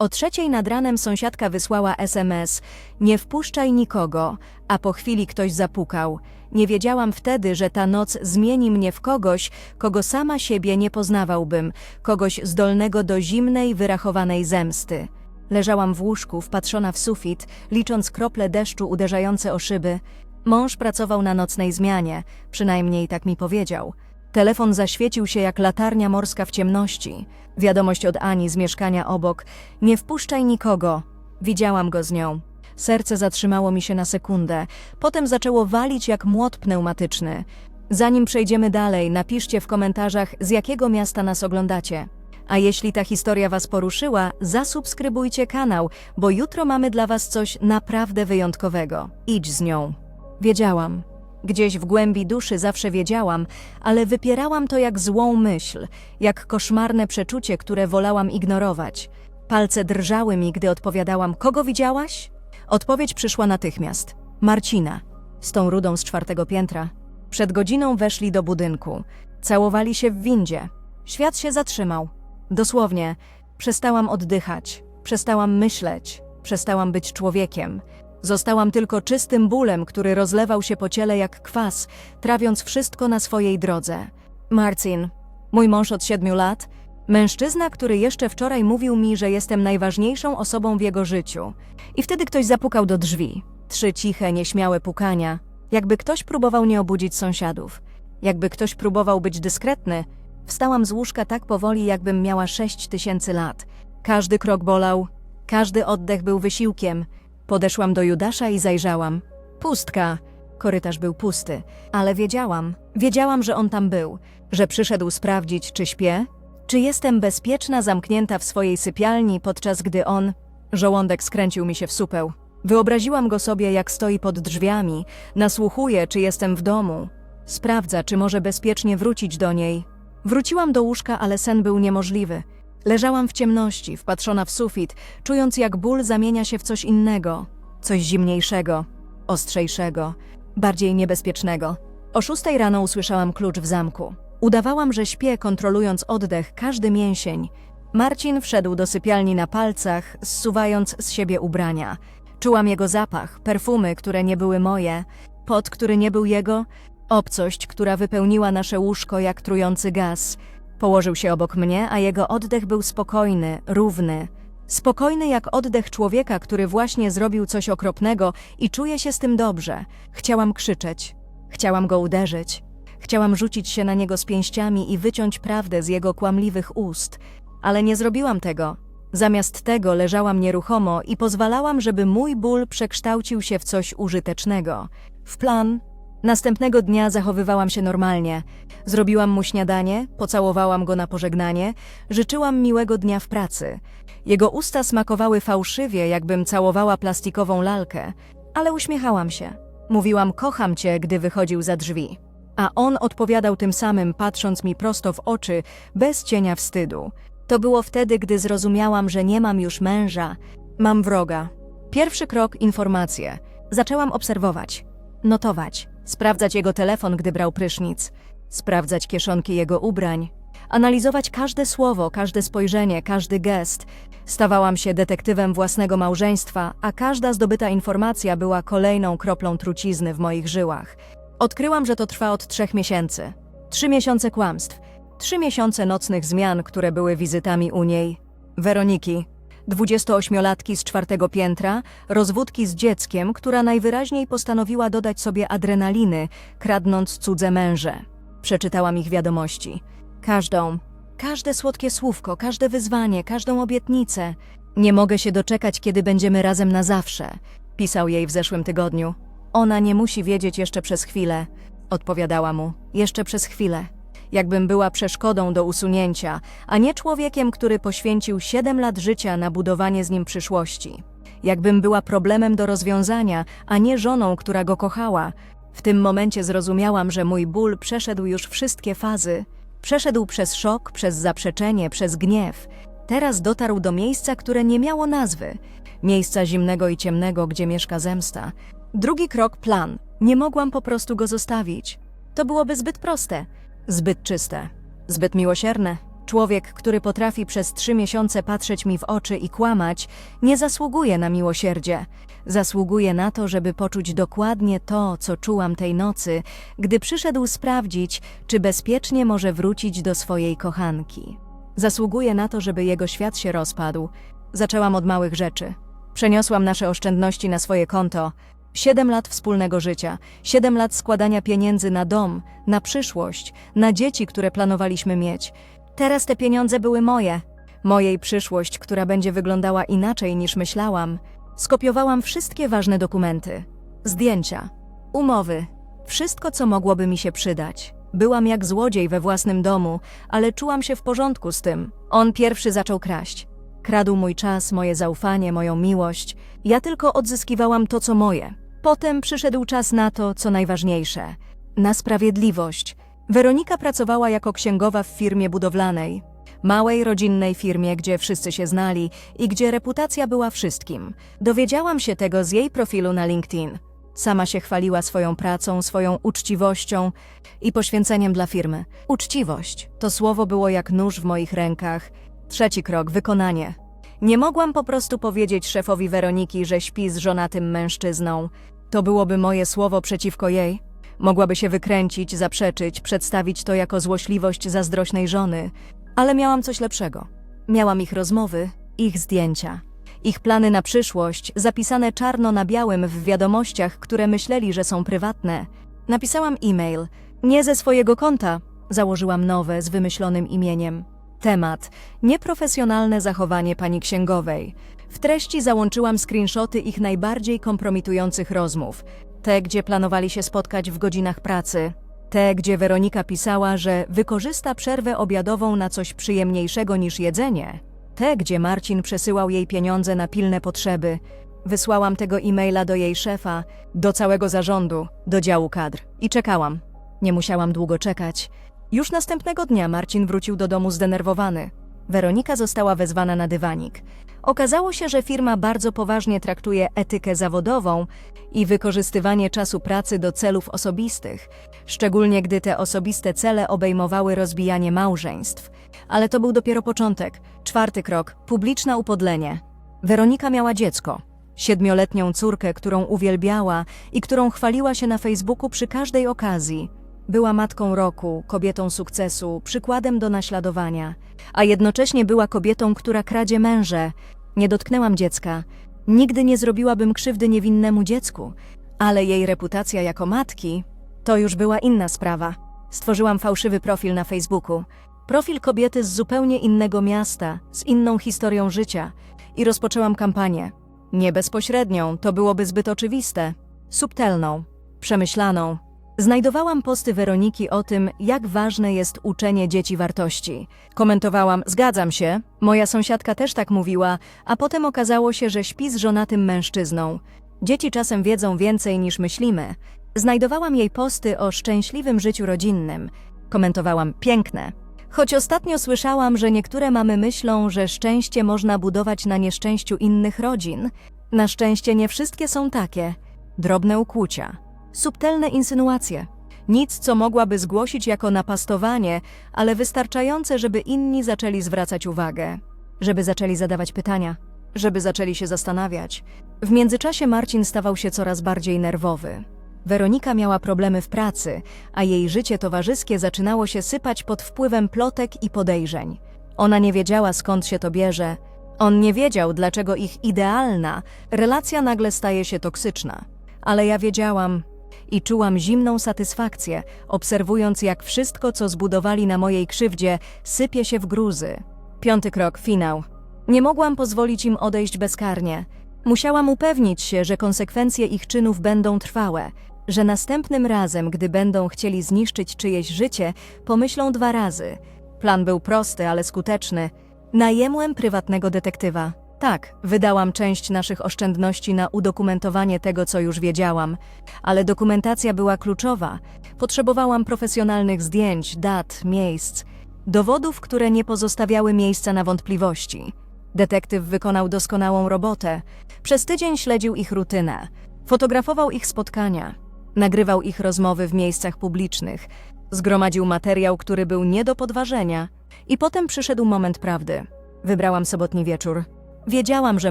O trzeciej nad ranem sąsiadka wysłała SMS: Nie wpuszczaj nikogo, a po chwili ktoś zapukał. Nie wiedziałam wtedy, że ta noc zmieni mnie w kogoś, kogo sama siebie nie poznawałbym, kogoś zdolnego do zimnej, wyrachowanej zemsty. Leżałam w łóżku, wpatrzona w sufit, licząc krople deszczu uderzające o szyby. Mąż pracował na nocnej zmianie, przynajmniej tak mi powiedział. Telefon zaświecił się jak latarnia morska w ciemności. Wiadomość od Ani z mieszkania obok: Nie wpuszczaj nikogo. Widziałam go z nią. Serce zatrzymało mi się na sekundę, potem zaczęło walić jak młot pneumatyczny. Zanim przejdziemy dalej, napiszcie w komentarzach, z jakiego miasta nas oglądacie. A jeśli ta historia Was poruszyła, zasubskrybujcie kanał, bo jutro mamy dla Was coś naprawdę wyjątkowego. Idź z nią. Wiedziałam. Gdzieś w głębi duszy zawsze wiedziałam, ale wypierałam to jak złą myśl, jak koszmarne przeczucie, które wolałam ignorować. Palce drżały mi, gdy odpowiadałam: Kogo widziałaś? Odpowiedź przyszła natychmiast: Marcina, z tą rudą z czwartego piętra. Przed godziną weszli do budynku. Całowali się w windzie. Świat się zatrzymał. Dosłownie, przestałam oddychać, przestałam myśleć, przestałam być człowiekiem. Zostałam tylko czystym bólem, który rozlewał się po ciele jak kwas, trawiąc wszystko na swojej drodze. Marcin, mój mąż od siedmiu lat, mężczyzna, który jeszcze wczoraj mówił mi, że jestem najważniejszą osobą w jego życiu. I wtedy ktoś zapukał do drzwi. Trzy ciche, nieśmiałe pukania, jakby ktoś próbował nie obudzić sąsiadów. Jakby ktoś próbował być dyskretny, wstałam z łóżka tak powoli, jakbym miała sześć tysięcy lat. Każdy krok bolał, każdy oddech był wysiłkiem. Podeszłam do Judasza i zajrzałam. Pustka. Korytarz był pusty, ale wiedziałam, wiedziałam, że on tam był, że przyszedł sprawdzić, czy śpię, czy jestem bezpieczna, zamknięta w swojej sypialni, podczas gdy on. Żołądek skręcił mi się w supeł. Wyobraziłam go sobie, jak stoi pod drzwiami, nasłuchuje, czy jestem w domu. Sprawdza, czy może bezpiecznie wrócić do niej. Wróciłam do łóżka, ale sen był niemożliwy. Leżałam w ciemności, wpatrzona w sufit, czując jak ból zamienia się w coś innego, coś zimniejszego, ostrzejszego, bardziej niebezpiecznego. O szóstej rano usłyszałam klucz w zamku. Udawałam, że śpię, kontrolując oddech, każdy mięsień. Marcin wszedł do sypialni na palcach, zsuwając z siebie ubrania. Czułam jego zapach, perfumy, które nie były moje, pot, który nie był jego, obcość, która wypełniła nasze łóżko jak trujący gaz. Położył się obok mnie, a jego oddech był spokojny, równy. Spokojny jak oddech człowieka, który właśnie zrobił coś okropnego i czuje się z tym dobrze. Chciałam krzyczeć. Chciałam go uderzyć. Chciałam rzucić się na niego z pięściami i wyciąć prawdę z jego kłamliwych ust. Ale nie zrobiłam tego. Zamiast tego leżałam nieruchomo i pozwalałam, żeby mój ból przekształcił się w coś użytecznego. W plan Następnego dnia zachowywałam się normalnie. Zrobiłam mu śniadanie, pocałowałam go na pożegnanie, życzyłam miłego dnia w pracy. Jego usta smakowały fałszywie, jakbym całowała plastikową lalkę, ale uśmiechałam się. Mówiłam kocham cię, gdy wychodził za drzwi. A on odpowiadał tym samym, patrząc mi prosto w oczy, bez cienia wstydu. To było wtedy, gdy zrozumiałam, że nie mam już męża, mam wroga. Pierwszy krok informacje. Zaczęłam obserwować, notować, sprawdzać jego telefon, gdy brał prysznic, sprawdzać kieszonki jego ubrań, analizować każde słowo, każde spojrzenie, każdy gest. Stawałam się detektywem własnego małżeństwa, a każda zdobyta informacja była kolejną kroplą trucizny w moich żyłach. Odkryłam, że to trwa od trzech miesięcy. Trzy miesiące kłamstw, trzy miesiące nocnych zmian, które były wizytami u niej. Weroniki, 28-latki z czwartego piętra, rozwódki z dzieckiem, która najwyraźniej postanowiła dodać sobie adrenaliny, kradnąc cudze męże. Przeczytałam ich wiadomości. Każdą, każde słodkie słówko, każde wyzwanie, każdą obietnicę. Nie mogę się doczekać, kiedy będziemy razem na zawsze, pisał jej w zeszłym tygodniu. Ona nie musi wiedzieć jeszcze przez chwilę, odpowiadała mu. Jeszcze przez chwilę jakbym była przeszkodą do usunięcia, a nie człowiekiem, który poświęcił siedem lat życia na budowanie z nim przyszłości. Jakbym była problemem do rozwiązania, a nie żoną, która go kochała. W tym momencie zrozumiałam, że mój ból przeszedł już wszystkie fazy. Przeszedł przez szok, przez zaprzeczenie, przez gniew. Teraz dotarł do miejsca, które nie miało nazwy. Miejsca zimnego i ciemnego, gdzie mieszka zemsta. Drugi krok plan. Nie mogłam po prostu go zostawić. To byłoby zbyt proste. Zbyt czyste, zbyt miłosierne. Człowiek, który potrafi przez trzy miesiące patrzeć mi w oczy i kłamać, nie zasługuje na miłosierdzie. Zasługuje na to, żeby poczuć dokładnie to, co czułam tej nocy, gdy przyszedł sprawdzić, czy bezpiecznie może wrócić do swojej kochanki. Zasługuje na to, żeby jego świat się rozpadł. Zaczęłam od małych rzeczy. Przeniosłam nasze oszczędności na swoje konto. Siedem lat wspólnego życia, siedem lat składania pieniędzy na dom, na przyszłość, na dzieci, które planowaliśmy mieć. Teraz te pieniądze były moje. Mojej przyszłość, która będzie wyglądała inaczej niż myślałam. Skopiowałam wszystkie ważne dokumenty, zdjęcia, umowy, wszystko, co mogłoby mi się przydać. Byłam jak złodziej we własnym domu, ale czułam się w porządku z tym. On pierwszy zaczął kraść. Kradł mój czas, moje zaufanie, moją miłość. Ja tylko odzyskiwałam to, co moje. Potem przyszedł czas na to, co najważniejsze na sprawiedliwość. Weronika pracowała jako księgowa w firmie budowlanej. Małej, rodzinnej firmie, gdzie wszyscy się znali i gdzie reputacja była wszystkim. Dowiedziałam się tego z jej profilu na LinkedIn. Sama się chwaliła swoją pracą, swoją uczciwością i poświęceniem dla firmy. Uczciwość to słowo było jak nóż w moich rękach. Trzeci krok wykonanie. Nie mogłam po prostu powiedzieć szefowi Weroniki, że śpi z żonatym mężczyzną. To byłoby moje słowo przeciwko jej. Mogłaby się wykręcić, zaprzeczyć, przedstawić to jako złośliwość zazdrośnej żony, ale miałam coś lepszego. Miałam ich rozmowy, ich zdjęcia, ich plany na przyszłość, zapisane czarno na białym w wiadomościach, które myśleli, że są prywatne. Napisałam e-mail, nie ze swojego konta, założyłam nowe z wymyślonym imieniem. Temat: nieprofesjonalne zachowanie pani księgowej. W treści załączyłam screenshoty ich najbardziej kompromitujących rozmów. Te, gdzie planowali się spotkać w godzinach pracy. Te, gdzie Weronika pisała, że wykorzysta przerwę obiadową na coś przyjemniejszego niż jedzenie. Te, gdzie Marcin przesyłał jej pieniądze na pilne potrzeby. Wysłałam tego e-maila do jej szefa, do całego zarządu, do działu kadr i czekałam. Nie musiałam długo czekać. Już następnego dnia Marcin wrócił do domu zdenerwowany. Weronika została wezwana na dywanik. Okazało się, że firma bardzo poważnie traktuje etykę zawodową i wykorzystywanie czasu pracy do celów osobistych, szczególnie gdy te osobiste cele obejmowały rozbijanie małżeństw. Ale to był dopiero początek. Czwarty krok publiczne upodlenie. Weronika miała dziecko. Siedmioletnią córkę, którą uwielbiała i którą chwaliła się na Facebooku przy każdej okazji. Była matką roku, kobietą sukcesu, przykładem do naśladowania, a jednocześnie była kobietą, która kradzie męże. Nie dotknęłam dziecka. Nigdy nie zrobiłabym krzywdy niewinnemu dziecku, ale jej reputacja jako matki to już była inna sprawa. Stworzyłam fałszywy profil na Facebooku. Profil kobiety z zupełnie innego miasta, z inną historią życia i rozpoczęłam kampanię. Nie bezpośrednią, to byłoby zbyt oczywiste. Subtelną, przemyślaną. Znajdowałam posty Weroniki o tym, jak ważne jest uczenie dzieci wartości. Komentowałam, zgadzam się, moja sąsiadka też tak mówiła, a potem okazało się, że śpi z żonatym mężczyzną. Dzieci czasem wiedzą więcej niż myślimy. Znajdowałam jej posty o szczęśliwym życiu rodzinnym. Komentowałam, piękne. Choć ostatnio słyszałam, że niektóre mamy myślą, że szczęście można budować na nieszczęściu innych rodzin. Na szczęście nie wszystkie są takie. Drobne ukłucia. Subtelne insynuacje. Nic, co mogłaby zgłosić jako napastowanie, ale wystarczające, żeby inni zaczęli zwracać uwagę, żeby zaczęli zadawać pytania, żeby zaczęli się zastanawiać. W międzyczasie Marcin stawał się coraz bardziej nerwowy. Weronika miała problemy w pracy, a jej życie towarzyskie zaczynało się sypać pod wpływem plotek i podejrzeń. Ona nie wiedziała skąd się to bierze. On nie wiedział, dlaczego ich idealna relacja nagle staje się toksyczna. Ale ja wiedziałam, i czułam zimną satysfakcję, obserwując jak wszystko, co zbudowali na mojej krzywdzie, sypie się w gruzy. Piąty krok, finał. Nie mogłam pozwolić im odejść bezkarnie. Musiałam upewnić się, że konsekwencje ich czynów będą trwałe, że następnym razem, gdy będą chcieli zniszczyć czyjeś życie, pomyślą dwa razy. Plan był prosty, ale skuteczny. Najemłem prywatnego detektywa. Tak, wydałam część naszych oszczędności na udokumentowanie tego, co już wiedziałam, ale dokumentacja była kluczowa. Potrzebowałam profesjonalnych zdjęć, dat, miejsc, dowodów, które nie pozostawiały miejsca na wątpliwości. Detektyw wykonał doskonałą robotę. Przez tydzień śledził ich rutynę, fotografował ich spotkania, nagrywał ich rozmowy w miejscach publicznych, zgromadził materiał, który był nie do podważenia, I potem przyszedł moment prawdy. Wybrałam sobotni wieczór. Wiedziałam, że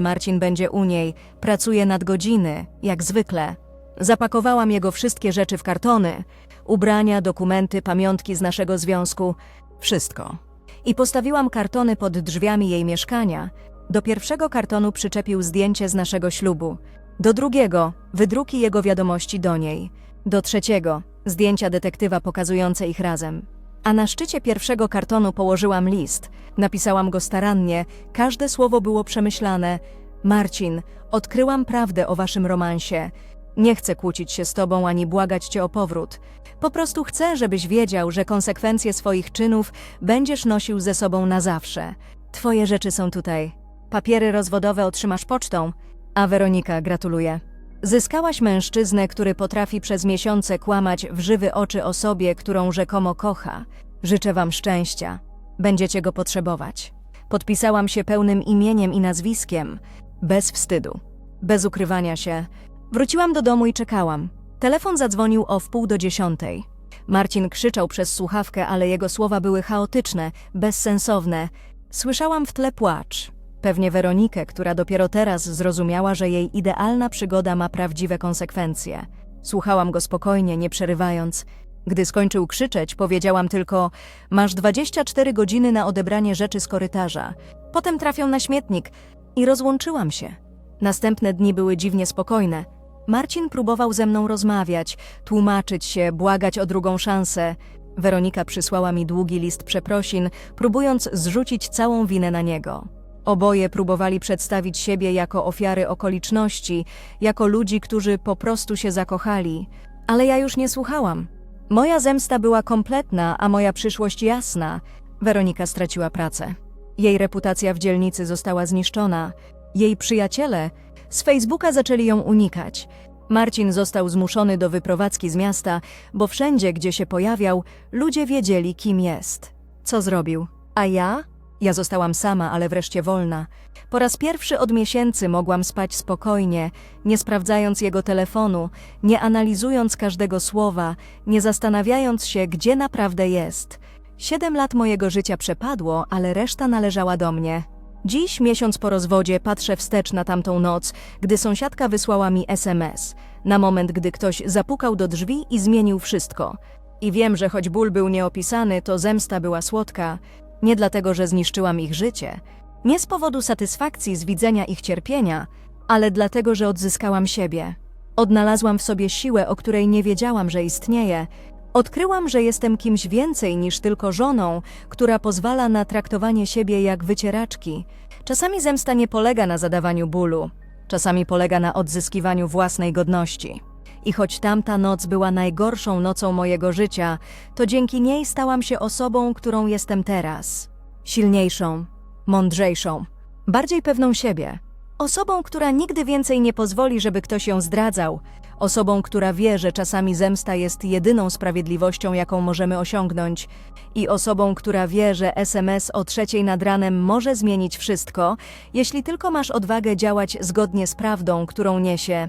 Marcin będzie u niej, pracuje nad godziny, jak zwykle. Zapakowałam jego wszystkie rzeczy w kartony: ubrania, dokumenty, pamiątki z naszego związku, wszystko. I postawiłam kartony pod drzwiami jej mieszkania. Do pierwszego kartonu przyczepił zdjęcie z naszego ślubu. Do drugiego wydruki jego wiadomości do niej. Do trzeciego zdjęcia detektywa pokazujące ich razem. A na szczycie pierwszego kartonu położyłam list. Napisałam go starannie, każde słowo było przemyślane. Marcin, odkryłam prawdę o waszym romansie. Nie chcę kłócić się z tobą ani błagać cię o powrót. Po prostu chcę, żebyś wiedział, że konsekwencje swoich czynów będziesz nosił ze sobą na zawsze. Twoje rzeczy są tutaj. Papiery rozwodowe otrzymasz pocztą. A Weronika, gratuluję. Zyskałaś mężczyznę, który potrafi przez miesiące kłamać w żywe oczy osobie, którą rzekomo kocha. Życzę wam szczęścia. Będziecie go potrzebować. Podpisałam się pełnym imieniem i nazwiskiem, bez wstydu, bez ukrywania się. Wróciłam do domu i czekałam. Telefon zadzwonił o wpół do dziesiątej. Marcin krzyczał przez słuchawkę, ale jego słowa były chaotyczne, bezsensowne. Słyszałam w tle płacz. Pewnie Weronikę, która dopiero teraz zrozumiała, że jej idealna przygoda ma prawdziwe konsekwencje. Słuchałam go spokojnie, nie przerywając. Gdy skończył krzyczeć, powiedziałam tylko: Masz 24 godziny na odebranie rzeczy z korytarza. Potem trafią na śmietnik. I rozłączyłam się. Następne dni były dziwnie spokojne. Marcin próbował ze mną rozmawiać, tłumaczyć się, błagać o drugą szansę. Weronika przysłała mi długi list przeprosin, próbując zrzucić całą winę na niego. Oboje próbowali przedstawić siebie jako ofiary okoliczności, jako ludzi, którzy po prostu się zakochali. Ale ja już nie słuchałam. Moja zemsta była kompletna, a moja przyszłość jasna. Weronika straciła pracę. Jej reputacja w dzielnicy została zniszczona. Jej przyjaciele z Facebooka zaczęli ją unikać. Marcin został zmuszony do wyprowadzki z miasta, bo wszędzie, gdzie się pojawiał, ludzie wiedzieli, kim jest. Co zrobił? A ja? Ja zostałam sama, ale wreszcie wolna. Po raz pierwszy od miesięcy mogłam spać spokojnie, nie sprawdzając jego telefonu, nie analizując każdego słowa, nie zastanawiając się, gdzie naprawdę jest. Siedem lat mojego życia przepadło, ale reszta należała do mnie. Dziś, miesiąc po rozwodzie, patrzę wstecz na tamtą noc, gdy sąsiadka wysłała mi SMS. Na moment, gdy ktoś zapukał do drzwi i zmienił wszystko. I wiem, że choć ból był nieopisany, to zemsta była słodka. Nie dlatego, że zniszczyłam ich życie, nie z powodu satysfakcji z widzenia ich cierpienia, ale dlatego, że odzyskałam siebie. Odnalazłam w sobie siłę, o której nie wiedziałam, że istnieje. Odkryłam, że jestem kimś więcej niż tylko żoną, która pozwala na traktowanie siebie jak wycieraczki. Czasami zemsta nie polega na zadawaniu bólu, czasami polega na odzyskiwaniu własnej godności. I choć tamta noc była najgorszą nocą mojego życia, to dzięki niej stałam się osobą, którą jestem teraz. Silniejszą, mądrzejszą, bardziej pewną siebie. Osobą, która nigdy więcej nie pozwoli, żeby ktoś ją zdradzał. Osobą, która wie, że czasami zemsta jest jedyną sprawiedliwością, jaką możemy osiągnąć. I osobą, która wie, że SMS o trzeciej nad ranem może zmienić wszystko, jeśli tylko masz odwagę działać zgodnie z prawdą, którą niesie.